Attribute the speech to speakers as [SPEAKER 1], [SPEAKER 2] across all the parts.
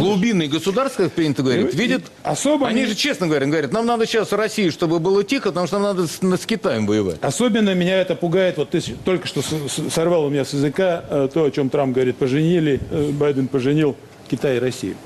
[SPEAKER 1] глубинные государства, как принято говорить,
[SPEAKER 2] И-
[SPEAKER 1] видят...
[SPEAKER 2] особо
[SPEAKER 1] Они
[SPEAKER 2] не-
[SPEAKER 1] же честно говорят, говорят, нам надо сейчас России, чтобы было тихо, потому что нам надо с, с Китаем воевать.
[SPEAKER 2] Особенно меня это пугает, вот ты только что сорвал у меня с языка э, то, о чем Трамп говорит, поженили, э, Байден поженил Китай и Россию.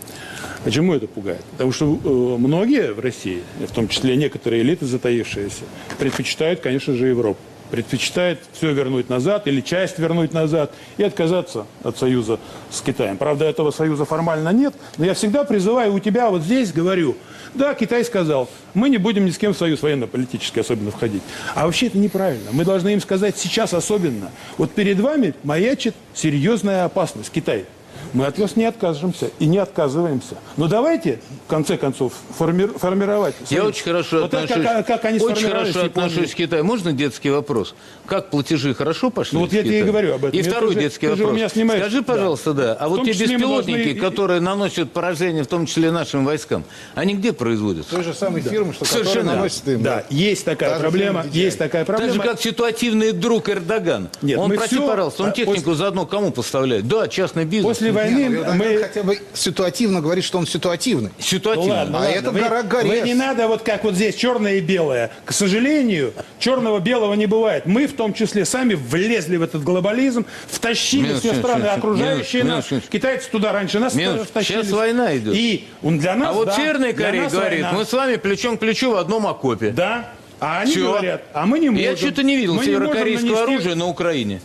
[SPEAKER 2] Почему это пугает? Потому что э, многие в России, в том числе некоторые элиты затаившиеся, предпочитают, конечно же, Европу. Предпочитают все вернуть назад или часть вернуть назад и отказаться от союза с Китаем. Правда, этого союза формально нет, но я всегда призываю у тебя вот здесь, говорю, да, Китай сказал, мы не будем ни с кем в союз военно-политический особенно входить. А вообще это неправильно. Мы должны им сказать сейчас особенно. Вот перед вами маячит серьезная опасность Китай. Мы от вас не откажемся и не отказываемся. Но давайте, в конце концов, форми- формировать.
[SPEAKER 1] Я
[SPEAKER 2] союз.
[SPEAKER 1] очень хорошо
[SPEAKER 2] Вот так,
[SPEAKER 1] отношусь,
[SPEAKER 2] как, как они
[SPEAKER 1] очень хорошо отношусь к Китаю. Можно детский вопрос? Как платежи хорошо пошли?
[SPEAKER 2] Ну, вот я тебе и говорю об этом.
[SPEAKER 1] И
[SPEAKER 2] Это
[SPEAKER 1] второй
[SPEAKER 2] же-
[SPEAKER 1] детский вопрос.
[SPEAKER 2] меня снимаешь-
[SPEAKER 1] Скажи,
[SPEAKER 2] да.
[SPEAKER 1] пожалуйста, да. А
[SPEAKER 2] В
[SPEAKER 1] вот те беспилотники,
[SPEAKER 2] должны-
[SPEAKER 1] которые наносят поражение, в том числе нашим войскам, они где производятся?
[SPEAKER 3] Той же самой фирмы, что
[SPEAKER 1] Совершенно.
[SPEAKER 3] наносит им.
[SPEAKER 2] Да, есть такая
[SPEAKER 3] Та же
[SPEAKER 2] проблема. Есть такая
[SPEAKER 1] Так
[SPEAKER 2] проблема.
[SPEAKER 1] же, как ситуативный друг Эрдоган.
[SPEAKER 2] Нет,
[SPEAKER 1] он, прости,
[SPEAKER 2] всё-
[SPEAKER 1] пожалуйста, он
[SPEAKER 2] а,
[SPEAKER 1] технику
[SPEAKER 2] после-
[SPEAKER 1] заодно кому поставляет? Да, частный бизнес.
[SPEAKER 2] После
[SPEAKER 3] Не,
[SPEAKER 2] войны
[SPEAKER 3] ну, Эрдоган
[SPEAKER 2] мы...
[SPEAKER 3] хотя бы ситуативно говорит, что он ситуативный.
[SPEAKER 2] Ну
[SPEAKER 1] Ситуативно.
[SPEAKER 2] ладно,
[SPEAKER 3] А
[SPEAKER 2] ладно.
[SPEAKER 3] это
[SPEAKER 2] вы,
[SPEAKER 3] гора Горец.
[SPEAKER 2] вы не надо вот как вот здесь черное и белое. К сожалению, черного-белого не бывает. Мы в том числе сами влезли в этот глобализм, втащили
[SPEAKER 1] Минуточку,
[SPEAKER 2] все страны
[SPEAKER 1] минуточку,
[SPEAKER 2] окружающие
[SPEAKER 1] минуточку,
[SPEAKER 2] нас.
[SPEAKER 1] минуточку.
[SPEAKER 2] Китайцы туда раньше нас
[SPEAKER 1] Минуточку.
[SPEAKER 2] втащили.
[SPEAKER 1] Сейчас война идет.
[SPEAKER 2] И он для нас,
[SPEAKER 1] А вот
[SPEAKER 2] да,
[SPEAKER 1] Северная Корея говорит,
[SPEAKER 2] война.
[SPEAKER 1] мы с вами плечом к плечу в одном окопе.
[SPEAKER 2] Да. А они
[SPEAKER 1] Всё.
[SPEAKER 2] говорят, а мы не можем.
[SPEAKER 1] Я что-то не видел
[SPEAKER 2] Мы не можем
[SPEAKER 1] северокорейского
[SPEAKER 2] нанести-
[SPEAKER 1] оружия на Украине.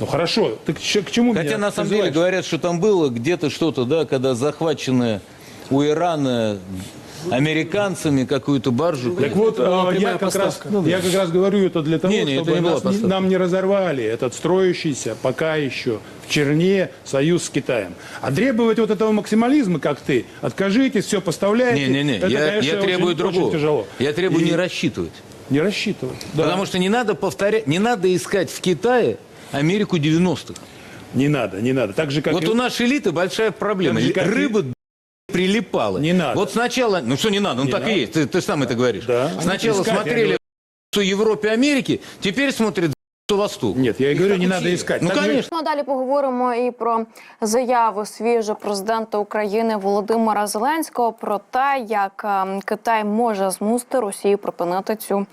[SPEAKER 2] Ну хорошо, ты к, чему
[SPEAKER 1] Хотя
[SPEAKER 2] меня
[SPEAKER 1] на самом деле говорят, что там было где-то что-то, да, когда захваченная у Ирана американцами какую-то баржу.
[SPEAKER 2] Так вот,
[SPEAKER 4] была
[SPEAKER 2] э, я как, раз,
[SPEAKER 4] поставка.
[SPEAKER 2] я как раз говорю это для того,
[SPEAKER 1] Не, не, это
[SPEAKER 2] чтобы
[SPEAKER 1] не
[SPEAKER 2] нас не- нам не разорвали этот строящийся пока еще в черне союз с Китаем. А требовать вот этого максимализма, как ты, откажитесь, все поставляете,
[SPEAKER 1] Не-не-не,
[SPEAKER 2] это,
[SPEAKER 1] я,
[SPEAKER 2] конечно,
[SPEAKER 1] я требую
[SPEAKER 2] очень,
[SPEAKER 1] другого.
[SPEAKER 2] очень тяжело.
[SPEAKER 1] Я требую
[SPEAKER 2] И
[SPEAKER 1] не рассчитывать.
[SPEAKER 2] не рассчитывать. Да.
[SPEAKER 1] Потому что не надо повторять, не надо искать в Китае Америку 90-х.
[SPEAKER 2] Не надо, не надо. Так же, как
[SPEAKER 1] Вот
[SPEAKER 2] и-
[SPEAKER 1] у нашей элиты большая проблема.
[SPEAKER 2] Так же, как и-
[SPEAKER 1] Рыба прилипала.
[SPEAKER 2] Не надо.
[SPEAKER 1] Вот сначала, ну что не надо, ну
[SPEAKER 2] Не
[SPEAKER 1] так
[SPEAKER 2] надо.
[SPEAKER 1] и есть, ты, ты сам это говоришь.
[SPEAKER 2] Да.
[SPEAKER 1] Сначала
[SPEAKER 2] Искать, я
[SPEAKER 1] смотрели в Европе, Америки, теперь смотрят в Восток.
[SPEAKER 2] Нет, я и говорю, не
[SPEAKER 3] так
[SPEAKER 2] надо
[SPEAKER 3] учили.
[SPEAKER 2] искать.
[SPEAKER 1] Ну,
[SPEAKER 2] Так же-
[SPEAKER 1] конечно.
[SPEAKER 5] Ну, а далі поговоримо і про заяву свіжого президента України Володимира Зеленського про те, як ем, Китай може змусити Росію припинити цю.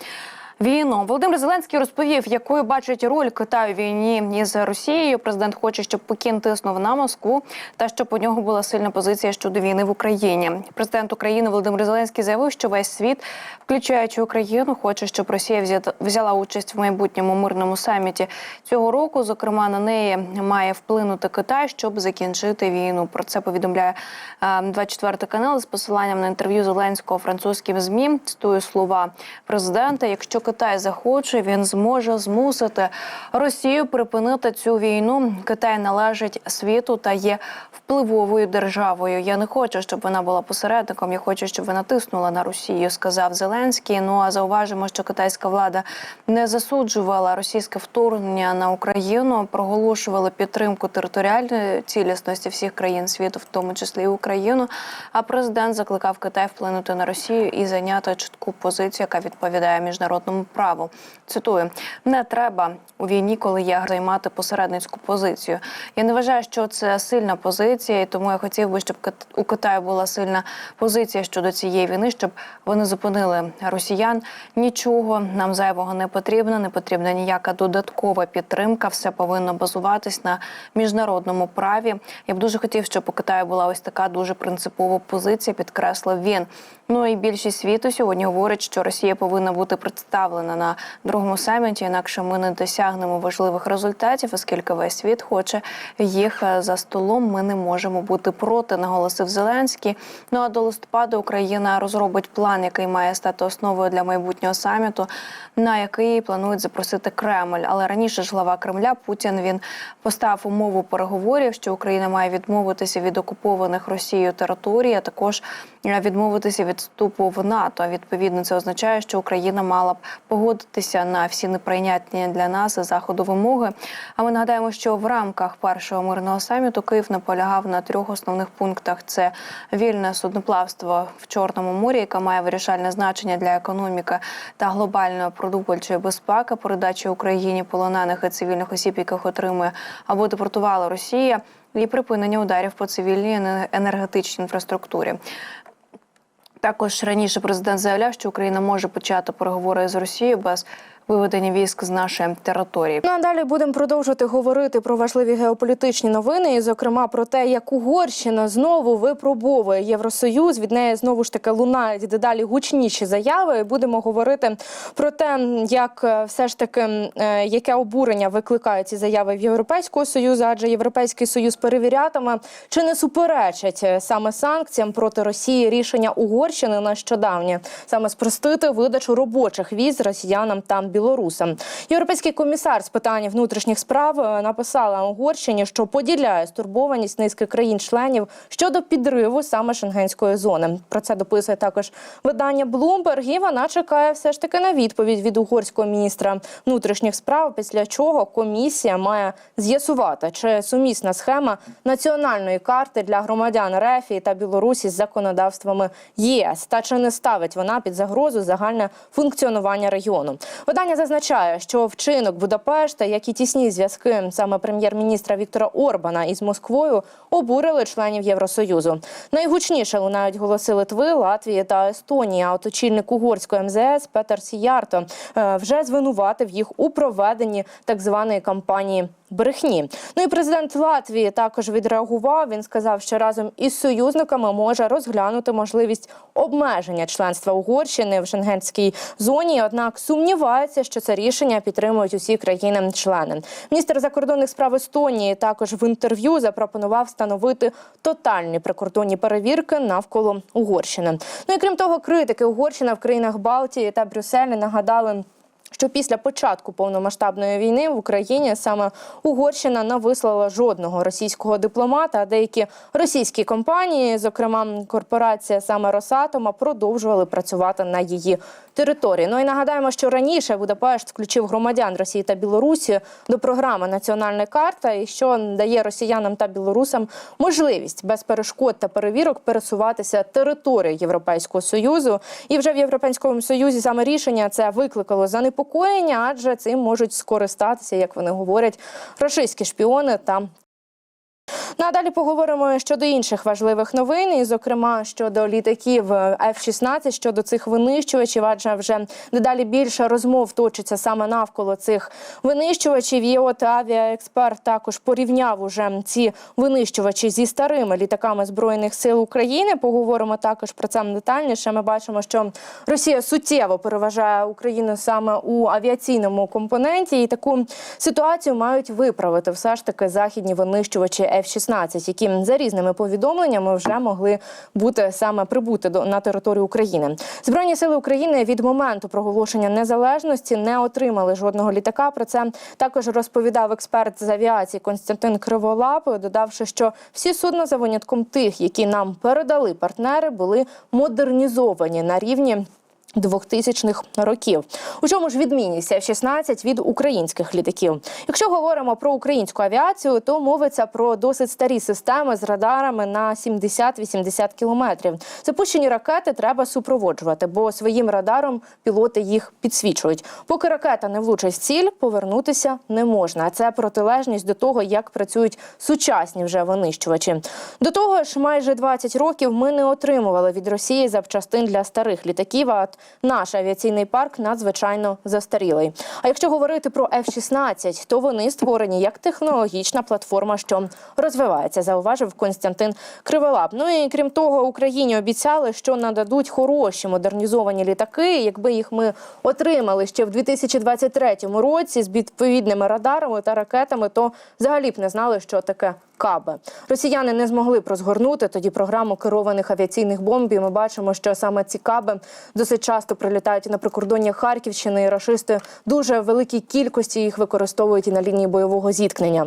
[SPEAKER 5] Війну Володимир Зеленський розповів, якою бачить роль Китаю в війні із Росією. Президент хоче, щоб Пекін тиснув на Москву та щоб у нього була сильна позиція щодо війни в Україні. Президент України Володимир Зеленський заявив, що весь світ, включаючи Україну, хоче, щоб Росія взяла участь в майбутньому мирному саміті цього року. Зокрема, на неї має вплинути Китай, щоб закінчити війну. Про це повідомляє е, 24 канал з посиланням на інтерв'ю Зеленського французьким змі. Цитую слова президента: якщо Китай захоче, він зможе змусити Росію припинити цю війну. Китай належить світу та є впливовою державою. Я не хочу, щоб вона була посередником. Я хочу, щоб вона тиснула на Росію, сказав Зеленський. Ну а зауважимо, що китайська влада не засуджувала російське вторгнення на Україну, проголошувала підтримку територіальної цілісності всіх країн світу, в тому числі і Україну. А президент закликав Китай вплинути на Росію і зайняти чітку позицію, яка відповідає міжнародному праву. Цитую: не треба у війні, коли є займати посередницьку позицію. Я не вважаю, що це сильна позиція, і тому я хотів би, щоб у Китаю була сильна позиція щодо цієї війни, щоб вони зупинили росіян. Нічого нам зайвого не потрібно, не потрібна ніяка додаткова підтримка. Все повинно базуватись на міжнародному праві. Я б дуже хотів, щоб у Китаю була ось така дуже принципова позиція, підкреслив він. Ну і більшість світу сьогодні говорить, що Росія повинна бути представлена на другому саміті, інакше ми не досягнемо важливих результатів, оскільки весь світ хоче їх е, за столом. Ми не можемо бути проти, наголосив Зеленський. Ну а до листопада Україна розробить план, який має стати основою для майбутнього саміту, на який планують запросити Кремль. Але раніше ж глава Кремля Путін він поставив умову переговорів, що Україна має відмовитися від окупованих Росією територій, а також е, відмовитися від вступу в НАТО. Відповідно, це означає, що Україна мала б погодитися на всі неприйнятні для нас заходу вимоги. А ми нагадаємо, що в рамках першого мирного саміту Київ наполягав на трьох основних пунктах: це вільне судноплавство в Чорному морі, яке має вирішальне значення для економіки та глобальної продовольчої безпеки, передачі Україні полонених і цивільних осіб, яких отримує або депортувала Росія, і припинення ударів по цивільній енергетичній інфраструктурі. Також раніше президент заявляв, що Україна може почати переговори з Росією без виведення військ з нашої території.
[SPEAKER 4] Ну а далі будемо продовжувати говорити про важливі геополітичні новини, і зокрема про те, як Угорщина знову випробовує Євросоюз. Від неї знову ж таки лунають дедалі гучніші заяви. І Будемо говорити про те, як е, все ж таки е, яке обурення викликають ці заяви в Європейського союзу, адже Європейський союз перевірятиме, чи не суперечать е, саме санкціям проти Росії рішення Угорщини нещодавнє саме спростити видачу робочих віз росіянам та білорусам. Європейський комісар з питань внутрішніх справ е, написала Угорщині, що поділяє стурбованість низки країн-членів щодо підриву саме шенгенської зони. Про це дописує також видання Bloomberg, і вона чекає все ж таки на відповідь від угорського міністра внутрішніх справ. Після чого комісія має з'ясувати, чи сумісна схема національної карти для громадян РФ та Білорусі з законодавствами ЄС та чи не ставить вона під загрозу загальне функціонування регіону. Видання зазначає, що вчинок Будапешта, як і тісні зв'язки саме прем'єр-міністра Віктора Орбана із Москвою, обурили членів Євросоюзу. Найгучніше лунають голоси Литви, Латвії та Естонії. А от очільник угорської МЗС Петер Сіярто е, вже звинуватив їх у проведенні так званої кампанії. Брехні, ну і президент Латвії також відреагував. Він сказав, що разом із союзниками може розглянути можливість обмеження членства Угорщини в шенгенській зоні. Однак сумнівається, що це рішення підтримують усі країни-члени. Міністр закордонних справ Естонії також в інтерв'ю запропонував встановити тотальні прикордонні перевірки навколо Угорщини. Ну і крім того, критики Угорщина в країнах Балтії та Брюсселі нагадали. Що після початку повномасштабної війни в Україні саме Угорщина не вислала жодного російського дипломата, а деякі російські компанії, зокрема корпорація саме Росатома, продовжували працювати на її території. Ну і нагадаємо, що раніше Будапешт включив громадян Росії та Білорусі до програми Національна карта, і що дає росіянам та білорусам можливість без перешкод та перевірок пересуватися територією Європейського союзу. І вже в Європейському союзі саме рішення це викликало занепокоєння, адже цим можуть скористатися, як вони говорять, рашистські шпіони та Ну а далі поговоримо щодо інших важливих новин, і зокрема щодо літаків F-16, щодо цих винищувачів, адже вже дедалі більше розмов точиться саме навколо цих винищувачів. І от авіаексперт також порівняв уже ці винищувачі зі старими літаками збройних сил України. Поговоримо також про це детальніше. Ми бачимо, що Росія суттєво переважає Україну саме у авіаційному компоненті, і таку ситуацію мають виправити все ж таки західні винищувачі F-16, які за різними повідомленнями вже могли бути саме прибути до на територію України. Збройні сили України від моменту проголошення незалежності не отримали жодного літака. Про це також розповідав експерт з авіації Константин Криволап, додавши, що всі судна за винятком тих, які нам передали партнери, були модернізовані на рівні. 2000-х років. У чому ж відмінність F-16 від українських літаків? Якщо говоримо про українську авіацію, то мовиться про досить старі системи з радарами на 70-80 кілометрів. Запущені ракети треба супроводжувати, бо своїм радаром пілоти їх підсвічують. Поки ракета не влучить в ціль, повернутися не можна. Це протилежність до того, як працюють сучасні вже винищувачі. До того ж, майже 20 років ми не отримували від Росії запчастин для старих літаків. А наш авіаційний парк надзвичайно застарілий. А якщо говорити про F-16, то вони створені як технологічна платформа, що розвивається, зауважив Константин Криволап. Ну і крім того, Україні обіцяли, що нададуть хороші модернізовані літаки. Якби їх ми отримали ще в 2023 році з відповідними радарами та ракетами, то взагалі б не знали, що таке каби. Росіяни не змогли прозгорнути тоді програму керованих авіаційних бомб. І Ми бачимо, що саме ці каби досить часто прилітають на прикордоння Харківщини. І рашисти дуже великій кількості їх використовують і на лінії бойового зіткнення.